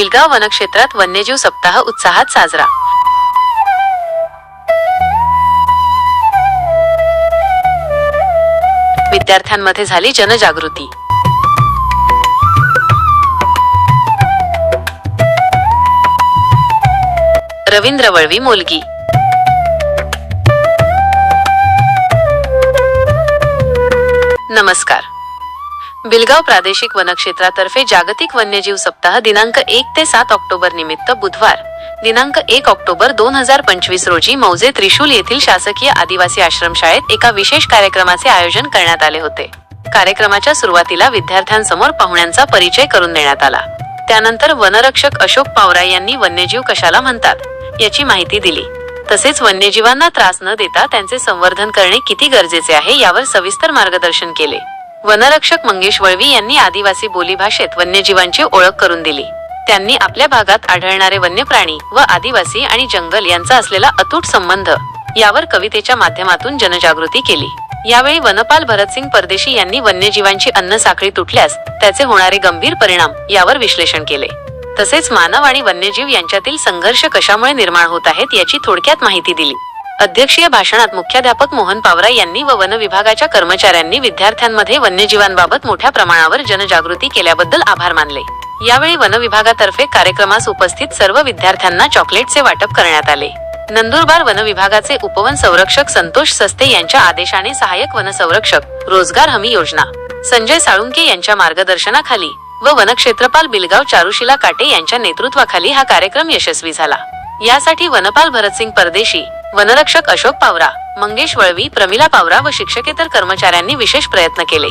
बिलगाव वनक्षेत्रात वन्यजीव सप्ताह उत्साहात साजरा. विद्यार्थ्यांमध्ये झाली जनजागृती. रवींद्र वळवी मोलगी. नमस्कार. बिलगाव प्रादेशिक वनक्षेत्रातर्फे जागतिक वन्यजीव सप्ताह दिनांक एक ते सात ऑक्टोबर निमित्त बुधवार. दिनांक एक ऑक्टोबर दोन हजार पंचवीस रोजी मौजे त्रिशूल येथील शासकीय आदिवासी आश्रमशाळेत एका विशेष कार्यक्रमाचे आयोजन करण्यात आले होते. कार्यक्रमाच्या सुरुवातीला विद्यार्थ्यांसमोर पाहुण्यांचा परिचय करून देण्यात आला. त्यानंतर वनरक्षक अशोक पावरा यांनी वन्यजीव कशाला म्हणतात याची माहिती दिली. तसेच वन्यजीवांना त्रास न देता त्यांचे संवर्धन करणे किती गरजेचे आहे यावर सविस्तर मार्गदर्शन केले. वनरक्षक मंगेश वळवी यांनी आदिवासी बोलीभाषेत वन्यजीवांची ओळख करून दिली. त्यांनी आपल्या भागात आढळणारे वन्य प्राणी व आदिवासी आणि जंगल यांचा असलेला अतूट संबंध यावर कवितेच्या माध्यमातून जनजागृती केली. यावेळी वनपाल भरतसिंग परदेशी यांनी वन्यजीवांची अन्न साखळी तुटल्यास त्याचे होणारे गंभीर परिणाम यावर विश्लेषण केले. तसेच मानव आणि वन्यजीव यांच्यातील संघर्ष कशामुळे निर्माण होत आहेत याची थोडक्यात माहिती दिली. अध्यक्षीय भाषणात मुख्याध्यापक मोहन पावरा यांनी व वन विभागाच्या कर्मचाऱ्यांनी विद्यार्थ्यांमध्ये वन्यजीवांबाबत मोठ्या प्रमाणावर जनजागृती केल्याबद्दल आभार मानले. यावेळी वन विभागातर्फे कार्यक्रमास उपस्थित सर्व विद्यार्थ्यांना चॉकलेटचे वाटप करण्यात आले. नंदुरबार वन विभागाचे उपवन संरक्षक संतोष सस्ते यांच्या आदेशाने सहाय्यक वन संरक्षक रोजगार हमी योजना संजय साळुंके यांच्या मार्गदर्शनाखाली व वनक्षेत्रपाल बिलगाव चारुशिला काटे यांच्या नेतृत्वाखाली हा कार्यक्रम यशस्वी झाला. यासाठी वनपाल भरतसिंग परदेशी वनरक्षक अशोक पावरा मंगेश वळवी प्रमिला पावरा व शिक्षकेतर कर्मचाऱ्यांनी विशेष प्रयत्न केले.